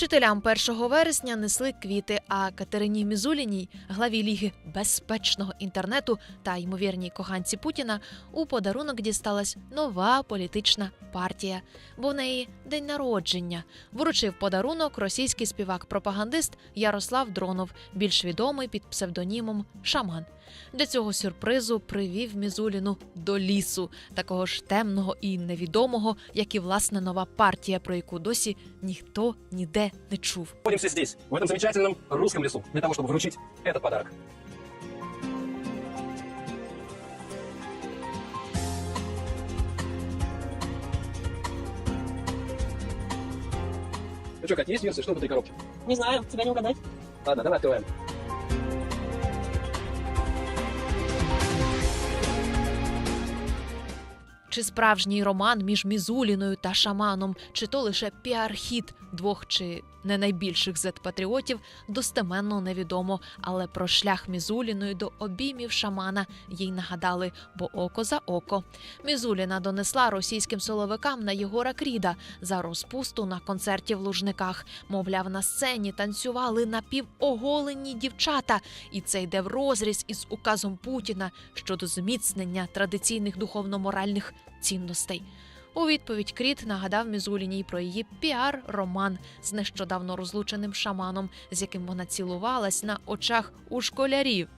Вчителям 1 вересня несли квіти, а Катерині Мізуліній, главі ліги безпечного інтернету та ймовірній коханці Путіна, у подарунок дісталась нова політична партія, бо в неї день народження. Вручив подарунок російський співак-пропагандист Ярослав Дронов, більш відомий під псевдонімом Шаман. Для цього сюрпризу привів Мізуліну до лісу, такого ж темного і невідомого, як і власне нова партія, про яку досі ніхто ніде не чув. Находимся здесь, в этом замечательном русском лесу, для того, чтобы вручить этот подарок. Ну что, Катя, есть версия, что в этой коробке? Не знаю, тебя не угадать. Ладно, давай открываем. Чи справжній роман між Мізуліною та шаманом, чи то лише піар-хіт двох чи не найбільших зет-патріотів, достеменно невідомо. Але про шлях Мізуліної до обіймів шамана їй нагадали, бо око за око. Мізуліна донесла російським силовикам на Єгора Кріда за розпусту на концерті в Лужниках. Мовляв, на сцені танцювали напівоголені дівчата, і це йде в розріз із указом Путіна щодо зміцнення традиційних духовно-моральних цінностей. У відповідь Кріт нагадав Мізуліній про її піар-роман з нещодавно розлученим шаманом, з яким вона цілувалась на очах у школярів.